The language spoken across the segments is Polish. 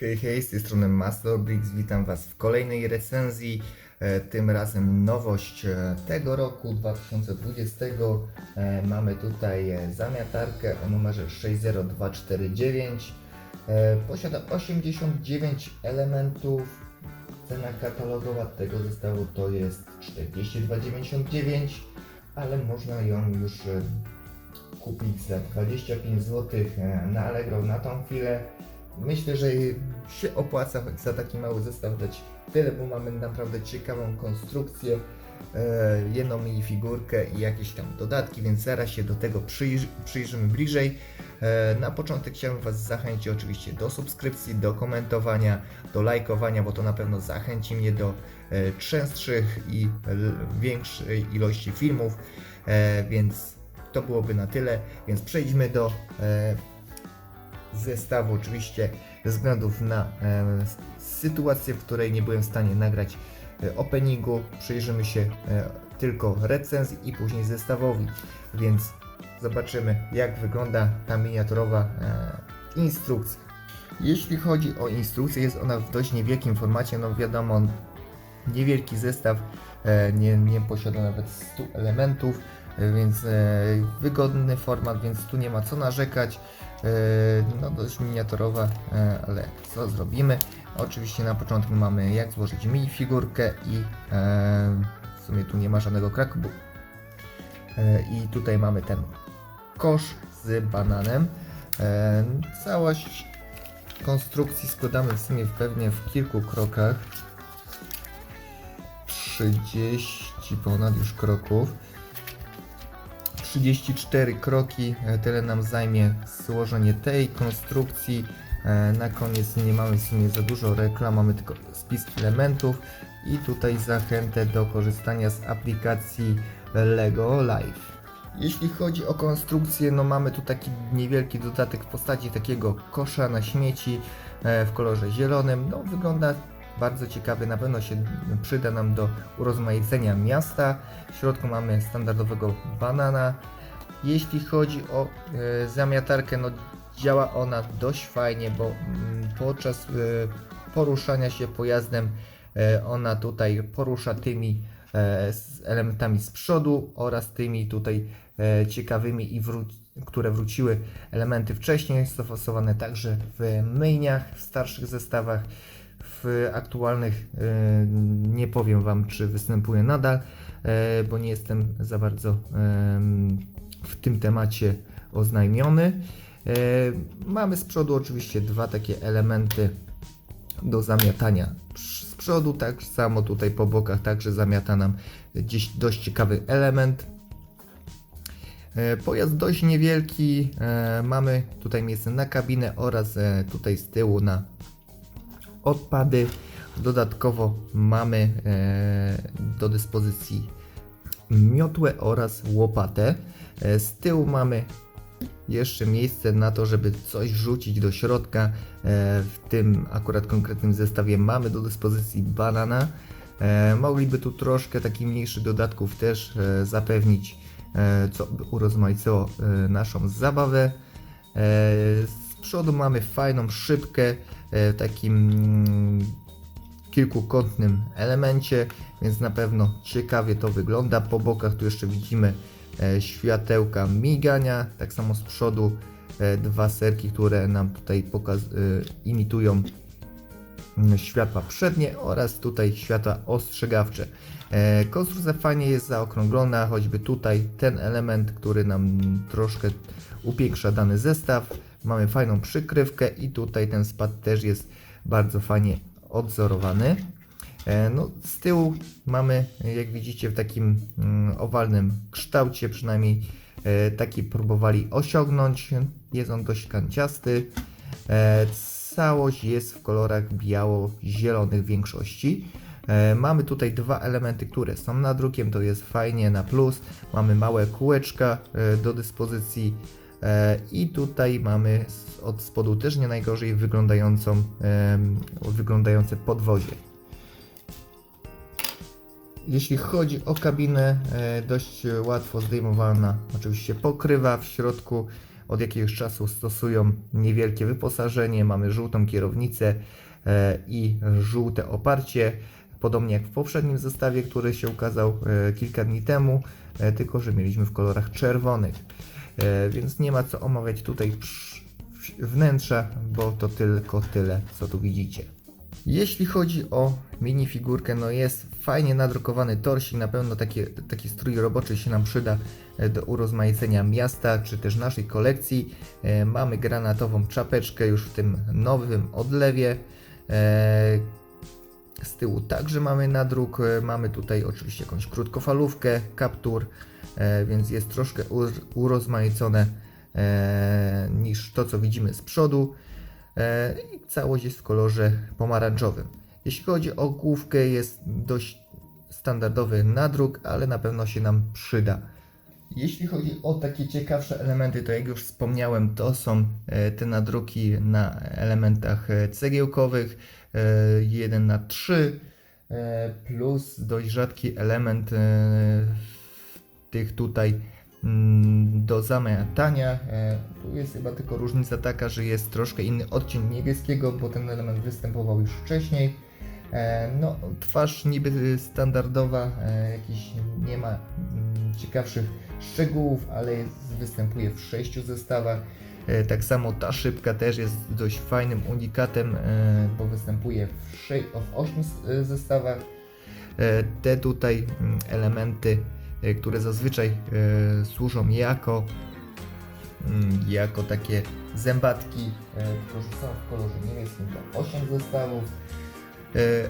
Hej, hej, z tej strony Master Bricks, witam Was w kolejnej recenzji. E, Tym razem nowość e, tego roku 2020. E, Mamy tutaj zamiatarkę o numerze 60249. E, Posiada 89 elementów. Cena katalogowa tego zestawu to jest 42,99, ale można ją już kupić za 25 zł na Allegro na tą chwilę. Myślę, że się opłaca za taki mały zestaw dać tyle, bo mamy naprawdę ciekawą konstrukcję, e, jedną minifigurkę i jakieś tam dodatki, więc zaraz się do tego przyjrzy, przyjrzymy bliżej. E, na początek chciałbym Was zachęcić oczywiście do subskrypcji, do komentowania, do lajkowania, bo to na pewno zachęci mnie do e, częstszych i większej ilości filmów, więc to byłoby na tyle, więc przejdźmy do zestawu. Oczywiście ze względów na e, sytuację, w której nie byłem w stanie nagrać e, openingu, przyjrzymy się e, tylko recenzji i później zestawowi, więc zobaczymy jak wygląda ta miniaturowa e, instrukcja. Jeśli chodzi o instrukcję, jest ona w dość niewielkim formacie, no wiadomo, niewielki zestaw, e, nie, nie posiada nawet 100 elementów, e, więc e, wygodny format, więc tu nie ma co narzekać. E, No dość miniaturowa, e, ale co zrobimy? Oczywiście na początku mamy jak złożyć minifigurkę i e, w sumie tu nie ma żadnego kraku. I tutaj mamy ten kosz z bananem. Całość konstrukcji składamy w sumie pewnie w kilku krokach. 30 ponad już kroków. 34 kroki, e, tyle nam zajmie złożenie tej konstrukcji. E, Na koniec nie mamy w sumie za dużo reklam, mamy tylko spis elementów i tutaj zachętę do korzystania z aplikacji Lego Live. Jeśli chodzi o konstrukcję, no mamy tu taki niewielki dodatek w postaci takiego kosza na śmieci e, w kolorze zielonym. No wygląda bardzo ciekawy, na pewno się przyda nam do urozmaicenia miasta. W środku mamy standardowego banana. Jeśli chodzi o e, zamiatarkę, no działa ona dość fajnie, bo mm, podczas e, poruszania się pojazdem e, ona tutaj porusza tymi e, z elementami z przodu oraz tymi tutaj e, ciekawymi i wró- które wróciły elementy wcześniej, stosowane także w myjniach, w starszych zestawach, w aktualnych e, nie powiem Wam, czy występuje nadal, e, bo nie jestem za bardzo w tym temacie oznajmiony. E, Mamy z przodu oczywiście dwa takie elementy do zamiatania z przodu, tak samo tutaj po bokach także zamiata nam gdzieś dość ciekawy element. E, Pojazd dość niewielki, e, mamy tutaj miejsce na kabinę oraz tutaj z tyłu na odpady. Dodatkowo mamy do dyspozycji miotłę oraz łopatę. E, Z tyłu mamy jeszcze miejsce na to, żeby coś rzucić do środka. E, W tym akurat konkretnym zestawie mamy do dyspozycji banana. E, Mogliby tu troszkę takich mniejszych dodatków też zapewnić, co by urozmaicało naszą zabawę. Z przodu mamy fajną szybkę takim mm, kilkukątnym elemencie, więc na pewno ciekawie to wygląda. Po bokach tu jeszcze widzimy e, światełka migania, tak samo z przodu e, dwa serki, które nam tutaj e, imitują mm, światła przednie oraz tutaj światła ostrzegawcze. Konstrukcja fajnie jest zaokrąglona, choćby tutaj ten element, który nam troszkę upiększa dany zestaw. Mamy fajną przykrywkę i tutaj ten spad też jest bardzo fajnie odzorowany. E, No, z tyłu mamy, jak widzicie, w takim mm, owalnym kształcie, przynajmniej e, taki próbowali osiągnąć. Jest on dość kanciasty. E, Całość jest w kolorach biało-zielonych w większości. Mamy tutaj dwa elementy, które są nadrukiem, to jest fajnie na plus. Mamy małe kółeczka do dyspozycji i tutaj mamy od spodu też nie najgorzej wyglądającą, wyglądające podwozie. Jeśli chodzi o kabinę, e, dość łatwo zdejmowalna, oczywiście pokrywa w środku od jakiegoś czasu stosują niewielkie wyposażenie. Mamy żółtą kierownicę e, i żółte oparcie. Podobnie jak w poprzednim zestawie, który się ukazał e, kilka dni temu, e, tylko że mieliśmy w kolorach czerwonych. E, Więc nie ma co omawiać tutaj wnętrza, bo to tylko tyle, co tu widzicie. Jeśli chodzi o minifigurkę, no jest fajnie nadrukowany torsik, na pewno takie, taki strój roboczy się nam przyda e, do urozmaicenia miasta, czy też naszej kolekcji. E, Mamy granatową czapeczkę już w tym nowym odlewie. Z tyłu także mamy nadruk, mamy tutaj oczywiście jakąś krótkofalówkę, kaptur, więc jest troszkę ur- urozmaicone e, niż to, co widzimy z przodu. E, i całość jest w kolorze pomarańczowym. Jeśli chodzi o główkę, jest dość standardowy nadruk, ale na pewno się nam przyda. Jeśli chodzi o takie ciekawsze elementy, to jak już wspomniałem, to są e, te nadruki na elementach e, cegiełkowych 1 na 3 plus dość rzadki element e, tych tutaj mm, do zamiatania. E, Tu jest chyba tylko różnica taka, że jest troszkę inny odcień niebieskiego, bo ten element występował już wcześniej. E, No, twarz niby standardowa, e, jakiś nie ma mm, ciekawszych szczegółów, ale jest, występuje w sześciu zestawach. Tak samo ta szybka też jest dość fajnym unikatem, bo występuje w, w 8 zestawach. Te tutaj mm, elementy, które zazwyczaj e, służą jako, mm, jako takie zębatki, e, tylko że są w kolorze niebieskim, to 8 zestawów.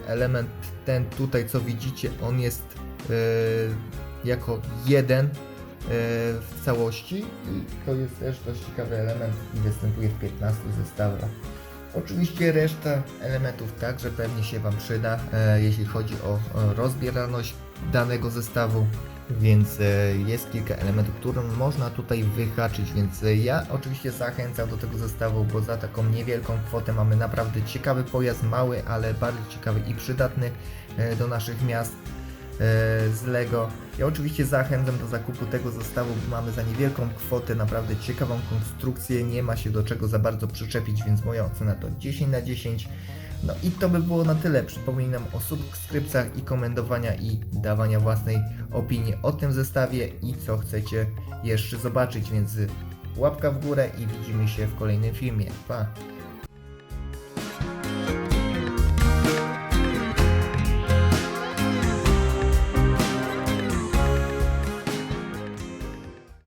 Element ten tutaj, co widzicie, on jest jako jeden w całości i to jest też dość ciekawy element i występuje w 15 zestawach. Oczywiście reszta elementów także pewnie się Wam przyda, jeśli chodzi o rozbieralność danego zestawu, więc e, jest kilka elementów, które można tutaj wyhaczyć, więc e, ja oczywiście zachęcam do tego zestawu, bo za taką niewielką kwotę mamy naprawdę ciekawy pojazd, mały, ale bardzo ciekawy i przydatny e, do naszych miast z Lego. Ja oczywiście zachęcam do zakupu tego zestawu, bo mamy za niewielką kwotę naprawdę ciekawą konstrukcję, nie ma się do czego za bardzo przyczepić, więc moja ocena to 10 na 10. No i to by było na tyle. Przypominam o subskrypcjach i komentowania i dawania własnej opinii o tym zestawie i co chcecie jeszcze zobaczyć, więc łapka w górę i widzimy się w kolejnym filmie. Pa!